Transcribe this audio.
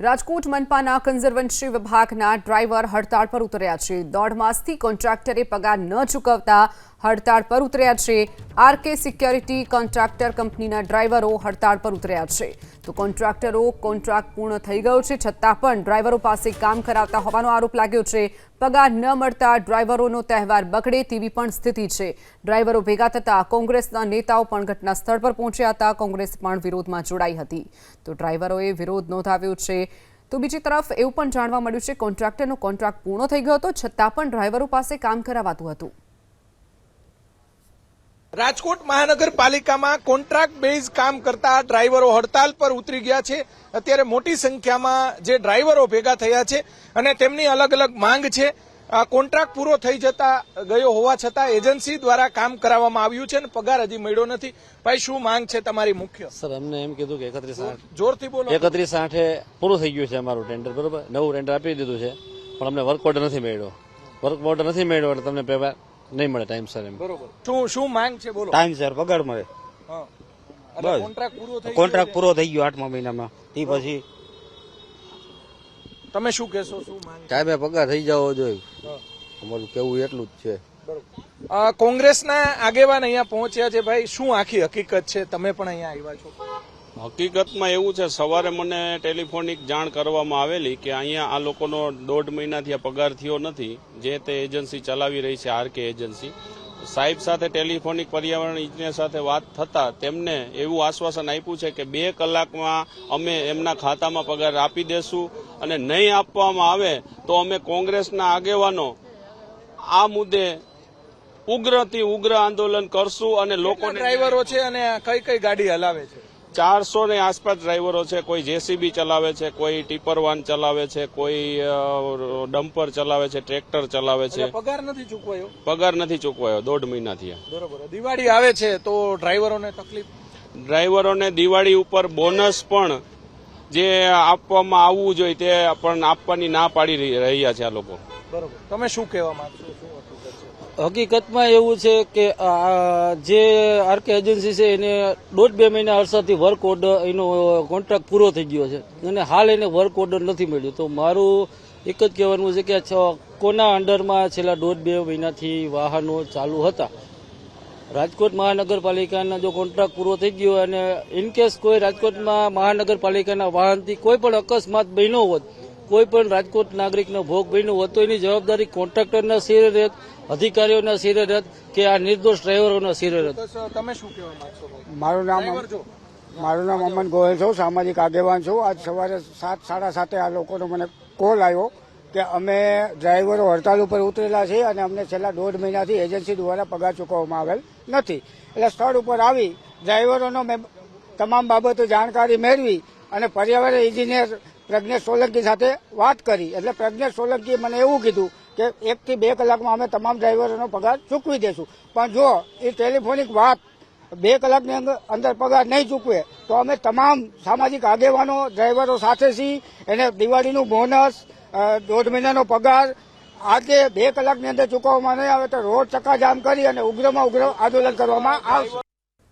રાજકોટ મનપાના કન્ઝર્વન્સી વિભાગના ડ્રાઈવર હડતાળ પર ઉતર્યા છે. દોઢ માસથી કોન્ટ્રાક્ટરે પગાર ન ચૂકવતા હડતાળ પર ઉતર્યા છે. આરકે સિક્યોરિટી કોન્ટ્રાક્ટર કંપનીના ડ્રાઈવરો હડતાળ પર ઉતર્યા છે. તો કોન્ટ્રાક્ટરો કોન્ટ્રાક્ટ પૂર્ણ થઈ ગયો છે, છતાં પણ ડ્રાઈવરો પાસે કામ કરાવતા હોવાનો આરોપ લાગ્યો છે. પગાર ન મળતા ડ્રાઈવરોનો તહેવાર બગડે તેવી પણ સ્થિતિ છે. ડ્રાઈવરો ભેગા થતા કોંગ્રેસના નેતાઓ પણ ઘટના સ્થળ પર પહોંચ્યા હતા. કોંગ્રેસ પણ વિરોધમાં જોડાઈ હતી. તો ડ્રાઈવરોએ વિરોધ નોંધાવ્યો છે. તો બીજી તરફ એવું પણ જાણવા મળ્યું છે, કોન્ટ્રાક્ટરનો કોન્ટ્રાક્ટ પૂર્ણ થઈ ગયો હતો, છતાં પણ ડ્રાઈવરો પાસે કામ કરાવાતું હતું. રાજકોટ મહાનગરપાલિકામાં કોન્ટ્રાક્ટ બેઝ કામ કરતા ડ્રાઈવરો હડતાલ પર ઉતરી ગયા છે. અત્યારે મોટી સંખ્યામાં જે ડ્રાઈવરો ભેગા થયા છે અને તેમની અલગ અલગ માંગ છે. આ કોન્ટ્રાક્ટ પૂરો થઈ જતા ગયો હોવા છતાં એજન્સી દ્વારા કામ કરાવવામાં આવ્યું છે અને પગાર હજી મળ્યો નથી. ભાઈ શું માંગ છે તમારી મુખ્ય? સર અમને એમ કીધું કે એકત્રીસ આઠ. જોરથી બોલો. એકત્રીસ આઠે પૂરું થઈ ગયું છે અમારું ટેન્ડર બરોબર? નવું ટેન્ડર આપી દીધું છે. પણ અમને વર્ક ઓર્ડર નથી મળ્યો. વર્ક ઓર્ડર નથી મળ્યો એટલે તમને નહીં મળે ટાઈમસર એમ. બરોબર. શું શું માંગ છે? બોલો. ટાઈમ સર પગાર મળે. હા. બસ. કોન્ટ્રાક્ટ પૂરો થઈ કોન્ટ્રાક્ટ ગયો પૂરો થઈ ગયો આઠમા મહિનામાં. તે પછી તમે શું કહેશો? શું માંગ? ટાઈમે પગાર થઈ જવો જોઈએ. અમારું કેવું એટલું જ છે. કોંગ્રેસના આગેવાન અહીંયા પહોંચ્યા છે ભાઈ. શું આખી હકીકત છે? તમે પણ અહીંયા આવ્યા છો. હકીકતમાં એવું છે સવારે મને ટેલિફોનિક જાણ કરવામાં આવેલી કે અહીંયા આ લોકોનો દોઢ મહિનાથી આ પગાર થયો નથી જે તે એજન્સી ચલાવી રહી છે આરકે એજન્સી. સાહેબ સાથે ટેલિફોનિક પર્યાવરણ ઇજનેર સાથે વાત થતાં તેમને એવું આશ્વાસન આપ્યું છે કે બે કલાકમાં અમે એમના ખાતામાં પગાર આપી દેશું અને નહીં આપવામાં આવે તો અમે કોંગ્રેસના આગેવાનો આ મુદ્દે ઉગ્રથી ઉગ્ર આંદોલન કરશું અને લોકો ડ્રાઈવરો છે અને કઈ કઈ ગાડી હલાવે છે? ચારસો ની આસપાસ ડ્રાઈવરો છે કોઈ જેસીબી ચલાવે છે કોઈ ટીપર વાન ચલાવે છે કોઈ ડમ્પર ચલાવે છે ટ્રેક્ટર ચલાવે છે. પગાર નથી ચૂકવાયો? પગાર નથી ચૂકવાયો દોઢ મહિનાથી. બરોબર. દિવાળી આવે છે તો ડ્રાઈવરોને તકલીફ? ડ્રાઈવરોને દિવાળી ઉપર બોનસ પણ જે આપવામાં આવવું જોઈએ તે પણ આપવાની ના પાડી રહ્યા છે આ લોકો. બરોબર. તમે શું કહેવા માંગો છે હકીકતમાં એવું છે કે જે આરકે એજન્સી છે એને દોઢ બે મહિના અરસાથી વર્ક ઓર્ડર, એનો કોન્ટ્રાક્ટ પૂરો થઈ ગયો છે. અને હાલ એને વર્ક ઓર્ડર નથી મળ્યું. તો મારું એક જ કહેવાનું છે કે કોના અંડરમાં છેલ્લા દોઢ બે મહિનાથી વાહનો ચાલુ હતા? રાજકોટ મહાનગરપાલિકાના જો કોન્ટ્રાક્ટ પૂરો થઈ ગયો અને ઇનકેસ કોઈ રાજકોટમાં મહાનગરપાલિકાના વાહનથી કોઈ પણ અકસ્માત બન્યો હોત કોઈ પણ રાજકોટ નાગરિકનો ભોગ બન્યો હતો એની જવાબદારી કોન્ટ્રાક્ટરના શિરે રહેત અધિકારીઓના શિરે રહેત કે આ નિર્દોષ ડ્રાઈવરોના શિરે રહેત. તમે શું કહેવા માંગશો? મારું નામ છો? મારું નામ અમન ગોયલ છું સામાજિક આગેવાન છું. આજ સવારે સાત સાડા સાતે આ લોકોનો મને કોલ આવ્યો કે અમે ડ્રાઈવરો હડતાલ ઉપર ઉતરેલા છીએ અને અમને છેલ્લા દોઢ મહિનાથી એજન્સી દ્વારા પગાર ચૂકવવામાં આવેલ નથી. એટલે સ્થળ ઉપર આવી ડ્રાઈવરોનો મેં તમામ બાબતો જાણકારી મેળવી અને પર્યાવરણ એન્જિનિયર પ્રજ્ઞેશ સોલંકી સાથે વાત કરી. એટલે પ્રજ્ઞેશ સોલંકીએ મને એવું કીધું કે એકથી બે કલાકમાં અમે તમામ ડ્રાઈવરોનો પગાર ચૂકવી દઈશું પણ જો એ ટેલિફોનિક વાત બે કલાકની અંદર- પગાર નહીં ચૂકવે, તો અમે તમામ સામાજિક આગેવાનો, ડ્રાઈવરો સાથે છીએ એને દિવાળીનું બોનસ દોઢ મહિનાનો પગાર, આજે બે કલાકની અંદર ચૂકવવામાં નહીં આવે તો રોડ ચક્કાજામ કરી અને ઉગ્રમાં ઉગ્ર આંદોલન કરવામાં આવશે.